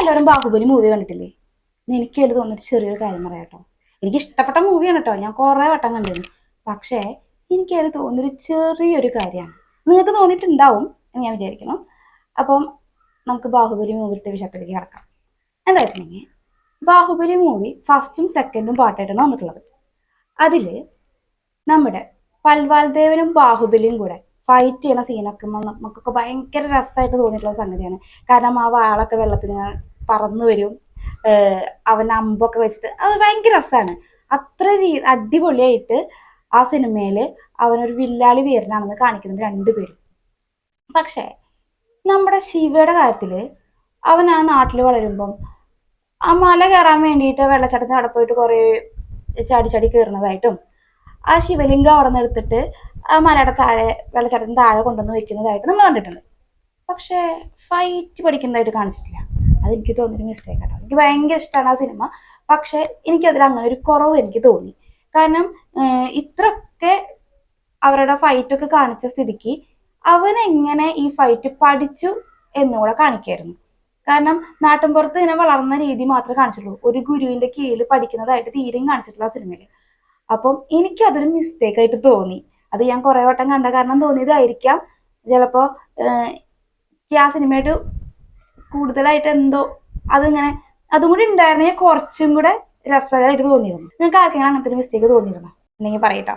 എല്ലാവരും ബാഹുബലി മൂവി കണ്ടിട്ടില്ലേ? എനിക്ക് അതിൽ തോന്നിയിട്ട് ചെറിയൊരു കാര്യം പറയാം കേട്ടോ. എനിക്ക് ഇഷ്ടപ്പെട്ട മൂവിയാണ് കേട്ടോ. ഞാൻ കുറേ വട്ടം കണ്ടിരുന്നു. പക്ഷേ എനിക്ക് അതിൽ തോന്നിയൊരു ചെറിയൊരു കാര്യമാണ്. നിങ്ങൾക്ക് തോന്നിയിട്ടുണ്ടാവും എന്ന് ഞാൻ വിചാരിക്കുന്നു. അപ്പം നമുക്ക് ബാഹുബലി മൂവിലത്തെ വിഷയത്തിലേക്ക് കിടക്കാം. എന്താ ബാഹുബലി മൂവി ഫസ്റ്റും സെക്കൻഡും പാട്ടായിട്ടാണ് വന്നിട്ടുള്ളത്. അതിൽ നമ്മുടെ പൽവാൽ ദേവനും ബാഹുബലിയും കൂടെ ഫൈറ്റ് ചെയ്യണ സീനൊക്കെ നമുക്കൊക്കെ ഭയങ്കര രസമായിട്ട് തോന്നിയിട്ടുള്ള സംഗതിയാണ്. കാരണം ആ വാളൊക്കെ വെള്ളത്തിന് പറന്നു വരും. അവൻ അമ്പൊക്കെ വെച്ചിട്ട് അത് ഭയങ്കര രസമാണ് അത്ര രീ അടിപൊളിയായിട്ട് ആ സിനിമയിൽ അവനൊരു വില്ലാളി വീരനാണെന്ന് കാണിക്കുന്നത് രണ്ടുപേരും പക്ഷേ നമ്മുടെ ശിവയുടെ കാര്യത്തിൽ അവൻ ആ നാട്ടിൽ വളരുമ്പം ആ മല കയറാൻ വേണ്ടിയിട്ട് വെള്ളച്ചാട്ടത്തിന് അവിടെ പോയിട്ട് കുറേ ചാടി ചാടി കയറുന്നതായിട്ടും ആ ശിവലിംഗം അവിടെ നിന്ന് എടുത്തിട്ട് ആ മലയുടെ താഴെ വെള്ളച്ചാട്ടത്തിന് താഴെ കൊണ്ടുവന്ന് വെക്കുന്നതായിട്ട് നമ്മൾ കണ്ടിട്ടുണ്ട്. പക്ഷേ ഫൈറ്റ് പഠിക്കുന്നതായിട്ട് കാണിച്ചിട്ടില്ല. അതെനിക്ക് തോന്നിയൊരു മിസ്റ്റേക്ക് ആണ് എനിക്ക് ഭയങ്കര ഇഷ്ടമാണ് ആ സിനിമ പക്ഷെ എനിക്കതിൽ അങ്ങനെ ഒരു കുറവ് എനിക്ക് തോന്നി. കാരണം ഇത്രയൊക്കെ അവരുടെ ഫൈറ്റൊക്കെ കാണിച്ച സ്ഥിതിക്ക് അവൻ എങ്ങനെ ഈ ഫൈറ്റ് പഠിച്ചു എന്നുകൂടെ കാണിക്കായിരുന്നു. കാരണം നാട്ടിൻപുറത്ത് ഇങ്ങനെ വളർന്ന രീതി മാത്രമേ കാണിച്ചിട്ടുള്ളൂ. ഒരു ഗുരുവിന്റെ കീഴിൽ പഠിക്കുന്നതായിട്ട് തീരെയും കാണിച്ചിട്ടില്ല ആ സിനിമയിൽ അപ്പം എനിക്കതൊരു മിസ്റ്റേക്ക് ആയിട്ട് തോന്നി. അത് ഞാൻ കുറേ വട്ടം കണ്ട കാരണം തോന്നിയതായിരിക്കാം. ചിലപ്പോൾ ആ സിനിമയായിട്ട് കൂടുതലായിട്ട് എന്തോ അതിങ്ങനെ അതും കൂടി ഉണ്ടായിരുന്നെങ്കിൽ കുറച്ചും കൂടെ രസകരമായിട്ട് തോന്നിയിരുന്നു. നിങ്ങൾക്ക് ആർക്കെങ്കിലും അങ്ങനത്തെ ഒരു മിസ്റ്റേക്ക് തോന്നിയിരുന്നോ? ഉണ്ടെങ്കിൽ പറയട്ടോ